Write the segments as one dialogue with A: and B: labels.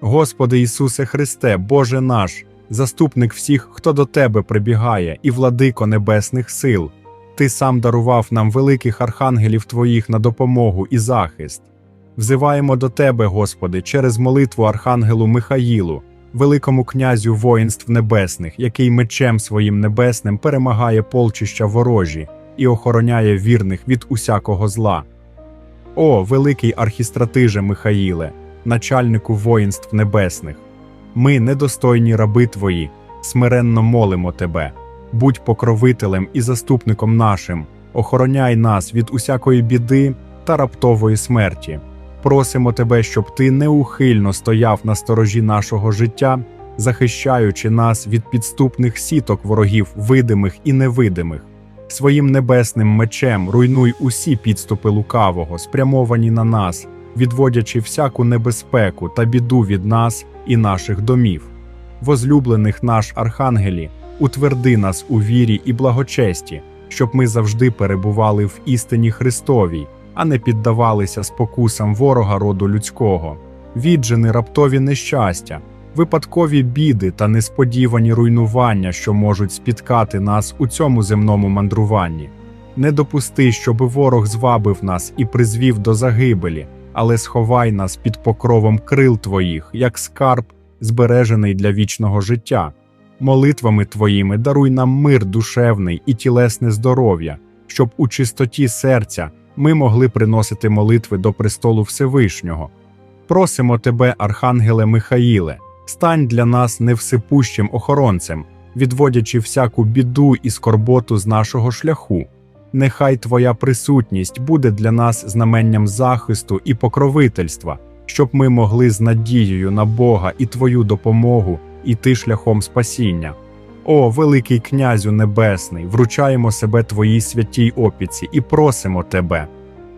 A: Господи Ісусе Христе, Боже наш, заступник всіх, хто до Тебе прибігає, і владико небесних сил. Ти сам дарував нам великих архангелів Твоїх на допомогу і захист. Взиваємо до Тебе, Господи, через молитву Архангелу Михаїлу, великому князю воїнств небесних, який мечем своїм небесним перемагає полчища ворожі і охороняє вірних від усякого зла. О, великий архістратиже Михаїле, начальнику воїнств небесних, ми, недостойні раби Твої, смиренно молимо Тебе, будь покровителем і заступником нашим, охороняй нас від усякої біди та раптової смерті. Просимо Тебе, щоб Ти неухильно стояв на сторожі нашого життя, захищаючи нас від підступних сіток ворогів видимих і невидимих. Своїм небесним мечем руйнуй усі підступи лукавого, спрямовані на нас, відводячи всяку небезпеку та біду від нас і наших домів. Возлюблених наш архангелі, утверди нас у вірі і благочесті, щоб ми завжди перебували в істині Христовій, а не піддавалися спокусам ворога роду людського, віджени раптові нещастя, випадкові біди та несподівані руйнування, що можуть спіткати нас у цьому земному мандруванні. Не допусти, щоби ворог звабив нас і призвів до загибелі, але сховай нас під покровом крил Твоїх, як скарб, збережений для вічного життя. Молитвами Твоїми даруй нам мир душевний і тілесне здоров'я, щоб у чистоті серця ми могли приносити молитви до престолу Всевишнього. Просимо Тебе, Архангеле Михаїле, стань для нас невсипущим охоронцем, відводячи всяку біду і скорботу з нашого шляху. Нехай Твоя присутність буде для нас знаменням захисту і покровительства, щоб ми могли з надією на Бога і Твою допомогу іти шляхом спасіння. О, великий князю небесний, вручаємо себе Твоїй святій опіці і просимо Тебе.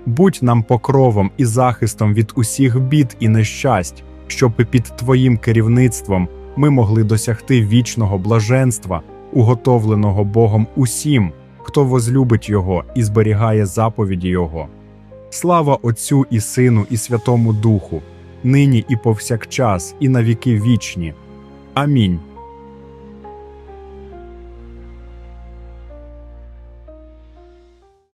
A: Будь нам покровом і захистом від усіх бід і нещасть, щоб під Твоїм керівництвом ми могли досягти вічного блаженства, уготовленого Богом усім, хто возлюбить Його і зберігає заповіді Його. Слава Отцю і Сину, і Святому Духу, нині і повсякчас, і на віки вічні. Амінь.